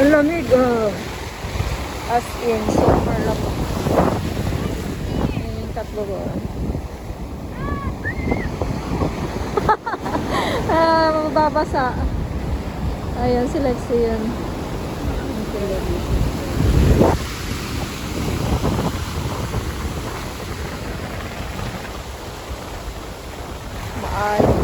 Ang lamig, oh. As in, super lamig. Yung tatlo ko. ah, mababasa. Ayan, si Lexi yun. Maalim,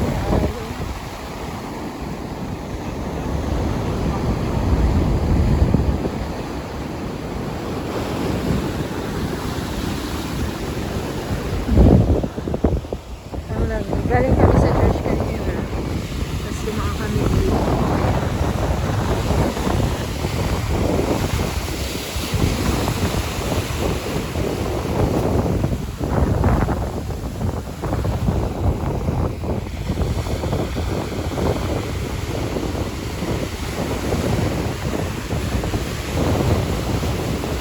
Lamig. Galing kami sa church kanina. Tapos lumaan kami dito.